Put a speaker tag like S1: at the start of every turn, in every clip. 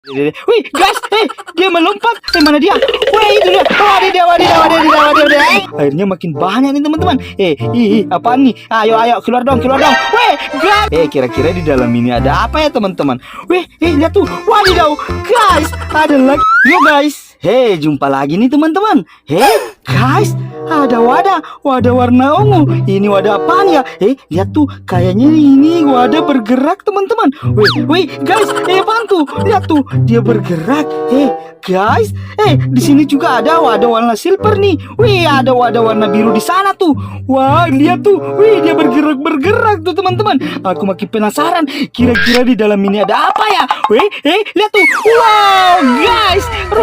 S1: Wih, guys, eh, dia melompat. Eh, mana dia? Wih, itu dia. Wadidaw, wadidaw, wadidaw, wadidaw. Airnya makin banyak nih teman-teman. Eh, ih, apaan nih? Ayo, ayo, keluar dong, keluar dong. Wih, guys. Eh, kira-kira di dalam ini ada apa ya teman-teman? Wih, eh, lihat tuh. Wadidaw, guys, ada lagi. Yo guys. Hei, jumpa lagi nih teman-teman. Hei, guys, ada wadah, wadah warna ungu. Ini wadah apaan ya? Eh, lihat tuh, kayaknya ini wadah bergerak teman-teman. Wih, wih, guys, eh apaan tuh? Lihat tuh, dia bergerak. Eh, guys, eh di sini juga ada wadah warna silver nih. Wih, ada wadah warna biru di sana tuh. Wah, lihat tuh, wih dia bergerak bergerak tuh teman-teman. Aku makin penasaran. Kira-kira di dalam ini ada apa ya? Wih, eh lihat tuh. Guys,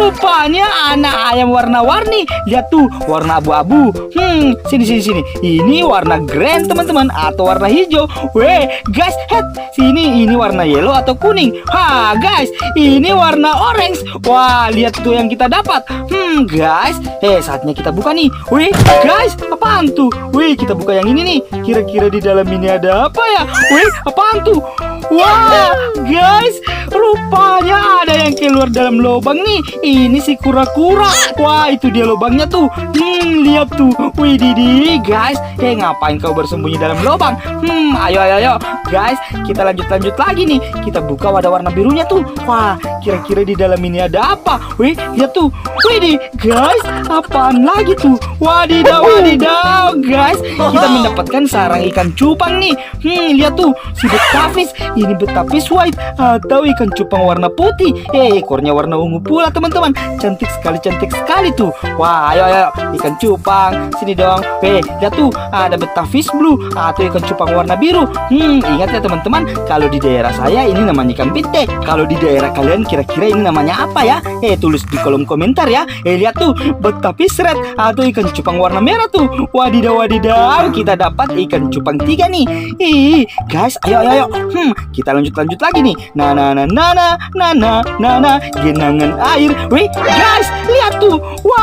S1: rupanya anak ayam warna-warni. Lihat tuh, warna abu-abu. Hmm, sini sini sini. Ini warna grand teman-teman atau warna hijau. Weh, guys, head sini ini warna yellow atau kuning. Ha, guys, ini warna orange. Wah, lihat tuh yang kita dapat. Hmm, guys, eh saatnya kita buka nih. Wih, guys, apaan tuh? Wih, kita buka yang ini nih. Kira-kira di dalam ini ada apa ya? Wih, apaan tuh? Wah, guys, rupanya ada yang keluar dalam lubang nih. Ini si kura-kura. Wah, itu dia lubangnya tuh. Hmm, lihat tuh. Wih, Didi, guys. Eh, ngapain kau bersembunyi dalam lubang? Hmm, ayo, ayo, ayo. Guys, kita lanjut-lanjut lagi nih. Kita buka wadah warna birunya tuh. Wah, kira-kira di dalam ini ada apa? Wih, lihat tuh. Wih, di, guys, apaan lagi tuh? Wadidaw, wadidaw, guys. Kita mendapatkan sarang ikan cupang nih. Hmm, lihat tuh. Si betapis. Ini betapis white atau ikan cupang warna putih. Eh, ekornya warna ungu pula, teman-teman. Cantik sekali, cantik sekali tuh. Wah, ayo, ayo. Ikan cupang. Sini dong. Eh, lihat tuh. Ada betapis blue atau ikan cupang warna biru. Hmm, ingat ya teman-teman. Kalau di daerah saya ini namanya ikan pite. Kalau di daerah kalian kira-kira ini namanya apa ya? Eh, tulis di kolom komentar ya. Eh, lihat tuh. Betapis red atau ikan cupang warna merah tuh. Wadidaw, wadidaw. Kita dapat ikan cupang tiga nih. Ih, guys, ayo, ayo, ayo. Hmm, kita lanjut-lanjut lagi nih. Nah, nah, nah, nah, nah, nah, nah, nah. Genangan air. Wih, guys, lihat tuh. Wah,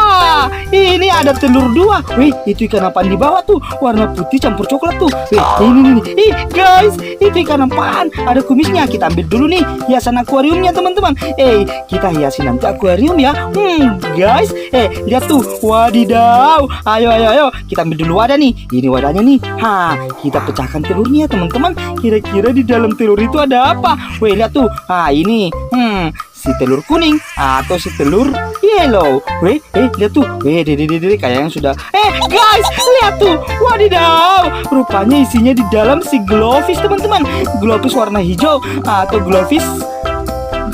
S1: ini ada telur dua. Wih, itu ikan apaan di bawah tuh? Warna putih campur coklat tuh. Wih, ini nih. Ih, guys, itu ikan apaan? Ada kumisnya. Kita ambil dulu nih hiasan akuariumnya, teman-teman. Eh, kita hiasi nanti akuarium ya. Hmm, guys, eh, lihat tuh. Wadidaw. Ayo, ayo, ayo. Kita ambil dulu wadah nih. Ini wadahnya nih. Ha, kita pecahkan telurnya, teman-teman. Kira-kira di dalam telur itu ada apa? Wih, lihat tuh. Ah, ini. Hmm, si telur kuning atau si telur yellow. Weh, eh lihat tuh. Weh, dede dede kayak yang sudah. Eh, guys, lihat tuh. Wadidaw. Rupanya isinya di dalam si glowfish, teman-teman. Glowfish warna hijau atau glowfish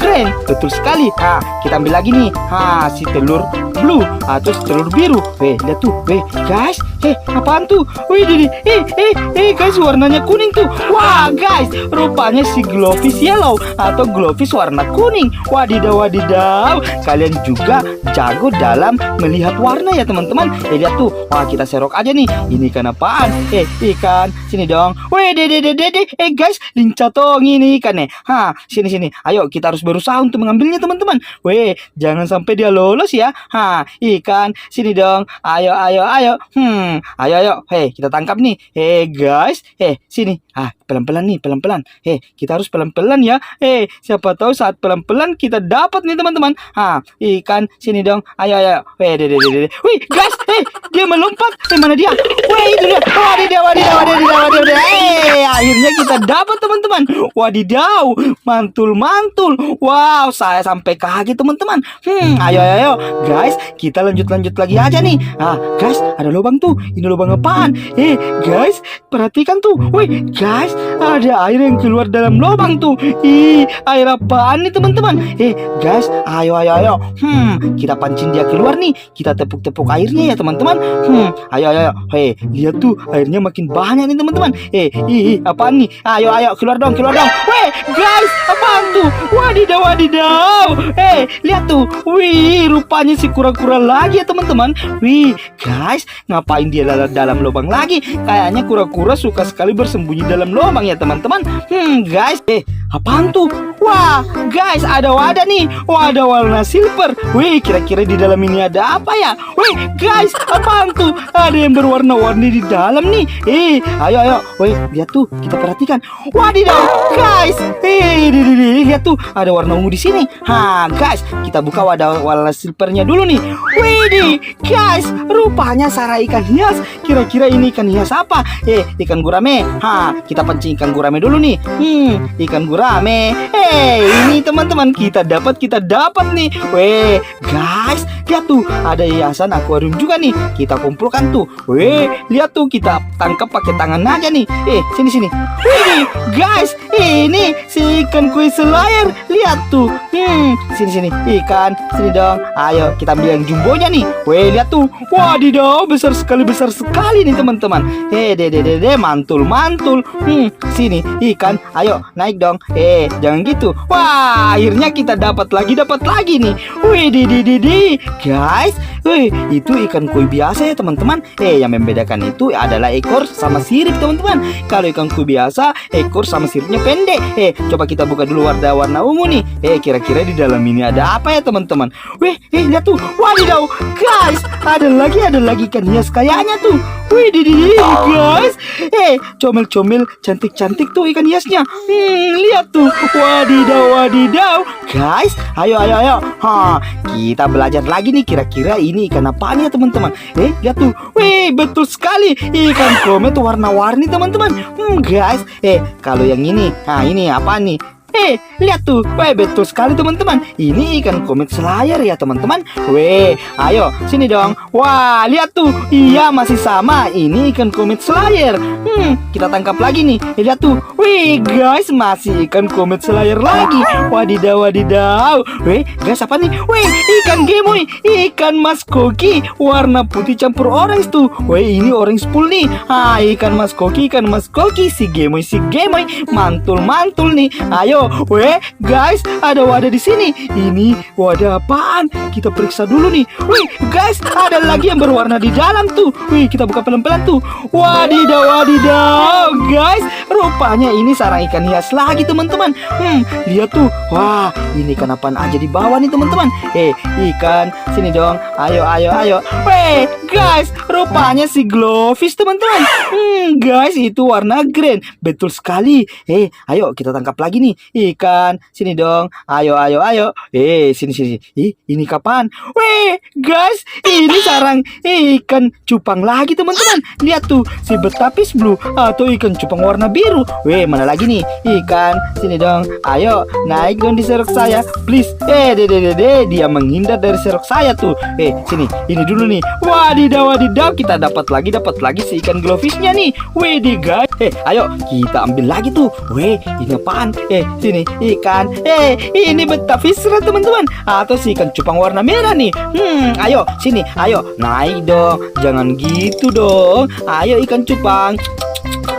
S1: Green, betul sekali. Ha, kita ambil lagi nih. Ha, si telur blue atau si telur biru. Weh, lihat tuh. Weh, guys. Eh, apaan tuh? Wih, Didi. Eh, eh, eh, guys, warnanya kuning tuh. Wah, guys, rupanya si glowfish yellow atau glowfish warna kuning. Wadidaw, wadidaw. Kalian juga jago dalam melihat warna ya, teman-teman. Eh, lihat tuh. Wah, kita serok aja nih. Ini ikan apaan? Eh, ikan. Sini dong. Weh, dede, dede, dede. Eh, guys, lincatong ini ikan nih. Ha, sini, sini. Ayo, kita harus berusaha untuk mengambilnya, teman-teman. Weh, jangan sampai dia lolos ya. Ha, ikan. Sini dong. Ayo, ayo, ayo. Hmm, ayo, ayo. Hei, kita tangkap nih. Hei, guys. Hei, sini. Ah, pelan-pelan nih, pelan-pelan. Hei, kita harus pelan-pelan ya. Hei, siapa tahu saat pelan-pelan kita dapat nih, teman-teman. Ha, ikan. Sini dong. Ayo, ayo. Hei, dede, dede, dede. Wih, guys. Hei, dia melompat. Hei, mana dia? Itu dia. Wadidaw, wadidaw, wadidaw, wadidaw. Hei, akhirnya kita dapat, teman-teman. Wadidaw, mantul, mantul. Wow, saya sampai kaget, teman-teman. Hmm, ayo, ayo, ayo. Guys, kita lanjut-lanjut lagi aja nih. Ah, guys, ada lubang tuh. Ini lubang apaan? Eh, guys, perhatikan tuh. Wih, guys, ada air yang keluar dalam lubang tuh. Ih, air apaan nih, teman-teman? Eh, guys, ayo, ayo, ayo. Hmm, kita pancing dia keluar nih. Kita tepuk-tepuk airnya ya, teman-teman. Hmm, ayo, ayo, ayo. Hei, lihat tuh, airnya makin banyak nih, teman-teman. Eh, ih, apaan nih? Ayo, ayo, keluar dong, keluar dong. Weh, guys, apaan tuh? Wadidaw, wadidaw. Eh, lihat tuh. Wih, rupanya si kura-kura lagi ya, teman-teman. Wih, guys, ngapain dia dalam, dalam lubang lagi? Kayaknya kura-kura suka sekali bersembunyi dalam lubang. lubang ya teman-teman. Hmm, guys, eh apaan tuh? Wah, guys, ada wadah nih. Wadah warna silver. Wih, kira-kira di dalam ini ada apa ya? Wih, guys, apaan tuh? Ada yang berwarna-warni di dalam nih. Eh, ayo, ayo. Wih, lihat tuh, kita perhatikan. Wadidaw, guys. Eh, lihat tuh, ada warna ungu di sini. Ha, guys, kita buka wadah warna silvernya dulu nih. Wih, guys, rupanya sarang ikan hias. Kira-kira ini ikan hias apa? Eh, ikan gurame. Ha, kita pancing ikan gurame dulu nih. Hmm, ikan gurame. Eh, ini teman-teman kita dapat kita dapat nih. Weh, guys, lihat tuh ada hiasan akuarium juga nih. Kita kumpulkan tuh. Weh, lihat tuh kita tangkap pakai tangan aja nih. Eh, sini sini. Wih, guys, ini si ikan kue selayar. Lihat tuh. Hmm, sini sini. Ikan, sini dong. Ayo kita ambil yang jumbonya nih. Weh, lihat tuh. Wadidaw, besar sekali besar sekali nih teman-teman. Eh, deh deh deh, mantul mantul. Hmm, sini ikan. Ayo naik dong. Eh, jangan gitu. Wah, akhirnya kita dapat lagi dapat lagi nih. Wih, di di di. Guys, wih, itu ikan koi biasa ya teman-teman. Eh, yang membedakan itu adalah ekor sama sirip teman-teman. Kalau ikan koi biasa, ekor sama siripnya pendek. Eh, coba kita buka dulu warna warna ungu nih. Eh, kira-kira di dalam ini ada apa ya teman-teman? Wih, eh lihat tuh. Wadidaw, guys, ada lagi ada lagi ikan hias kayaknya tuh. Wih, di di di, guys. Eh, comel-comel cantik-cantik tuh ikan hiasnya. Hmm, lihat tuh. Wadidaw, wadidaw. Guys, ayo ayo ayo. Ha, kita belajar lagi nih kira-kira ini ikan apa ya teman-teman. Eh, lihat tuh. Wih, betul sekali. Ikan komet warna-warni teman-teman. Hmm, guys. Eh, kalau yang ini, nah ini apa nih? Eh, lihat tuh. Weh, betul sekali teman-teman. Ini ikan komet selayar ya teman-teman. Weh, ayo sini dong. Wah, lihat tuh. Iya, masih sama. Ini ikan komet selayar. Hmm, kita tangkap lagi nih. Eh, lihat tuh. Wih, guys, masih ikan komet selayar lagi. Wadidaw, wadidaw. Weh, guys, apa nih? Wih, ikan gemoy. Ikan mas koki. Warna putih campur orange tuh. Weh, ini orange pool nih. Ah, ikan mas koki, ikan mas koki. Si gemoy, si gemoy. Mantul-mantul nih. Ayo, weh, guys, ada wadah di sini. Ini wadah apaan? Kita periksa dulu nih. Wih, guys, ada lagi yang berwarna di dalam tuh. Wih, kita buka pelan-pelan tuh. Wadidaw, wadidaw, guys. Rupanya ini sarang ikan hias lagi, teman-teman. Hmm, lihat tuh. Wah, ini ikan apaan aja di bawah nih, teman-teman. Eh, ikan, sini dong. Ayo, ayo, ayo. Weh, guys, rupanya si glowfish, teman-teman. Hmm, guys, itu warna green. Betul sekali. Eh, ayo kita tangkap lagi nih ikan. Sini dong. Ayo, ayo, ayo. Eh, sini, sini. Ih, ini kapan? Weh, guys, ini sarang ikan cupang lagi, teman-teman. Lihat tuh, si betapis blue atau ikan cupang warna biru. Weh, mana lagi nih? Ikan. Sini dong. Ayo, naik dong di serok saya. Please. Eh, deh, deh, deh, deh. Dia menghindar dari serok saya tuh. Eh, sini. Ini dulu nih. Wadidaw, wadidaw. Kita dapat lagi, dapat lagi si ikan glowfishnya nih. Weh, deh, guys. Eh, ayo kita ambil lagi tuh. Weh, ini apaan? Eh, sini ikan. Eh, ini betafisra teman-teman. Atau si ikan cupang warna merah nih. Hmm, ayo sini, ayo naik dong. Jangan gitu dong. Ayo ikan cupang.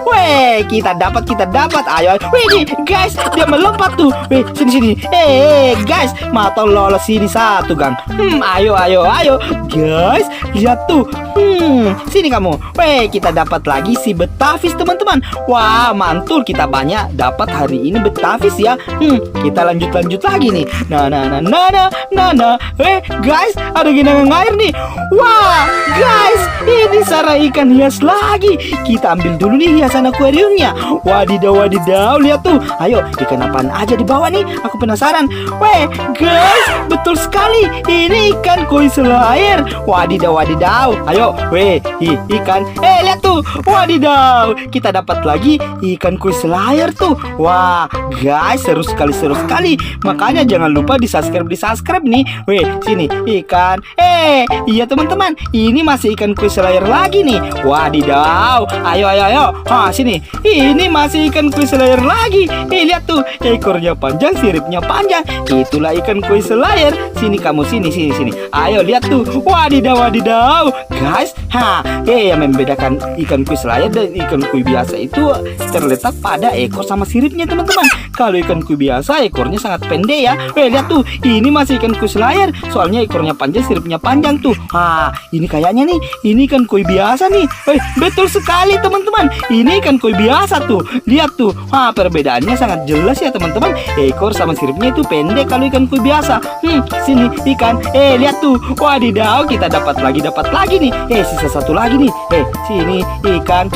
S1: Weh, kita dapat, kita dapat. Ayo. Wih, nih, guys, dia melompat tuh. Wih, sini, sini. Eh, guys, mata lolos sini satu, Gang. Hmm, ayo, ayo, ayo. Guys, lihat tuh. Hmm, sini kamu. Weh, kita dapat lagi si betavis, teman-teman. Wah, mantul. Kita banyak dapat hari ini betavis ya. Hmm, kita lanjut-lanjut lagi nih. Nah, nah, nah, nah, nah, nah, nah. Eh, guys, ada genangan air nih. Wah, guys, ini sarang ikan hias lagi. Kita ambil dulu nih hiasan akuariumnya. Wadidaw, wadidaw, lihat tuh. Ayo, ikan apaan aja di bawah nih? Aku penasaran. Weh, guys, betul sekali. Ini ikan koi selayar. Wadidaw, wadidaw. Ayo, weh, hi, ikan. Eh, lihat tuh. Wadidaw, kita dapat lagi ikan koi selayar tuh. Wah, guys, seru sekali, seru sekali. Makanya jangan lupa di subscribe, di subscribe nih. Weh, sini ikan. Eh, iya teman-teman, ini masih ikan koi selayar lagi nih. Wadidaw, ayo, ayo, ayo. Ah, sini. Ini masih ikan koi selayar lagi. Eh, lihat tuh, ekornya panjang, siripnya panjang. Itulah ikan koi selayar. Sini kamu, sini, sini, sini. Ayo lihat tuh. Wadidaw, wadidaw. Guys, ha, eh yang membedakan ikan koi selayar dan ikan koi biasa itu terletak pada ekor sama siripnya, teman-teman. kalau ikan koi biasa ekornya sangat pendek ya. Weh, lihat tuh, ini masih ikan koi selayar. Soalnya ekornya panjang, siripnya panjang tuh. Ah, ini kayaknya nih, ini ikan koi biasa nih. Weh, betul sekali teman-teman. Ini ikan koi biasa tuh. Lihat tuh, wah perbedaannya sangat jelas ya teman-teman. Ekor sama siripnya itu pendek kalau ikan koi biasa. Hmm, sini ikan. Eh, lihat tuh. Wadidaw, kita dapat lagi, dapat lagi nih. Eh, sisa satu lagi nih. Eh, sini ikan.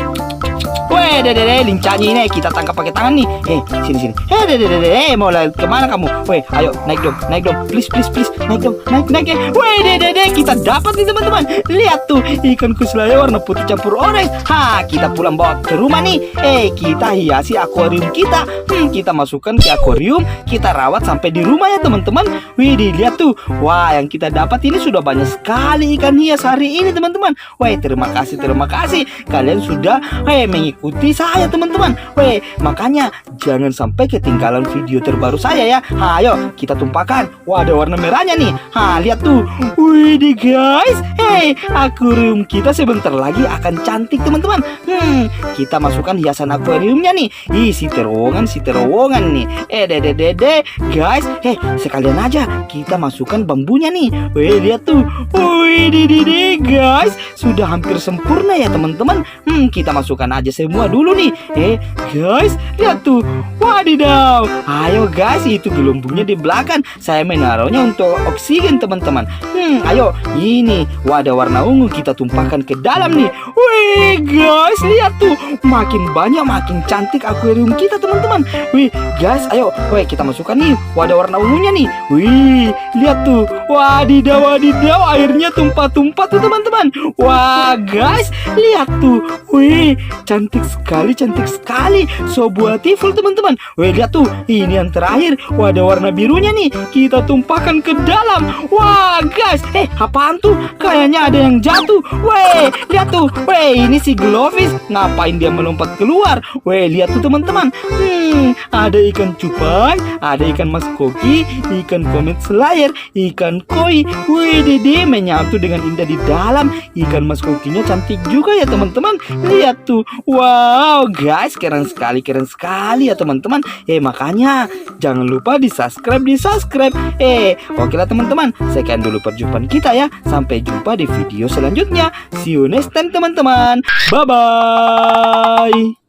S1: Weh, deh, lincahnya ini kita tangkap pakai tangan nih. Eh, sini sini. Eh, deh, eh, mau lari ke mana kamu? Weh, ayo naik dong, naik dong, please, please, please, naik dong, naik, naik ya. Weh, deh, kita dapat nih teman-teman. Lihat tuh, ikan kuslaya warna putih campur orange. Ha, kita pulang bawa ke rumah nih. Eh, kita hiasi akuarium kita. Hmm, kita masukkan ke akuarium, kita rawat sampai di rumah ya teman-teman. Wih, lihat tuh. Wah, yang kita dapat ini sudah banyak sekali ikan hias hari ini teman-teman. Wah, terima kasih, terima kasih. Kalian sudah eh mengikuti saya teman-teman. Weh, makanya jangan sampai ketinggalan video terbaru saya ya. Ayo kita tumpahkan. Wah, ada warna merahnya nih. Ha, lihat tuh. Wih, deh guys. Hey, akuarium kita sebentar lagi akan cantik teman-teman. Hmm, kita masukkan hiasan akuariumnya nih. Ih, si terowongan, si terowongan nih. Eh, dede dede, guys. Eh, sekalian aja kita masukkan bambunya nih. Wih, lihat tuh. Wih, guys. Sudah hampir sempurna ya teman-teman. Hmm, kita masukkan aja semua dulu nih. Eh, guys, lihat tuh. Wadidaw. Ayo guys, itu gelembungnya di belakang. Saya menaruhnya untuk oksigen teman-teman. Hmm, ayo. Ini wadah warna ungu kita tumpahkan ke dalam nih. Wih, guys, lihat tuh. Makin banyak, makin cantik akuarium kita teman-teman. Wih, guys, ayo. Wih, kita masukkan nih wadah warna ungunya nih. Wih, lihat tuh. Wadidaw, wadidaw. Airnya tumpah-tumpah tuh teman-teman. Wah, guys, lihat tuh. Wih, sekali, cantik sekali. So beautiful teman-teman. Wih, lihat tuh. Ini yang terakhir. Wadah warna birunya nih. Kita tumpahkan ke dalam. Wah, guys. Eh, apaan tuh? Kayaknya ada yang jatuh. Weh, lihat tuh. Weh, ini si Glowfish. Ngapain dia melompat keluar? Weh, lihat tuh teman-teman. Hmm, ada ikan cupai, ada ikan mas koki, ikan komet selayar, ikan koi. Wih, dede menyatu dengan indah di dalam. Ikan mas kokinya cantik juga ya teman-teman. Lihat tuh. Wow, guys, keren sekali, keren sekali ya teman-teman. Eh, makanya jangan lupa di subscribe, di subscribe. Eh, oke lah teman-teman. Sekian dulu perjumpaan kita ya. Sampai jumpa di video selanjutnya. See you next time teman-teman. Bye-bye.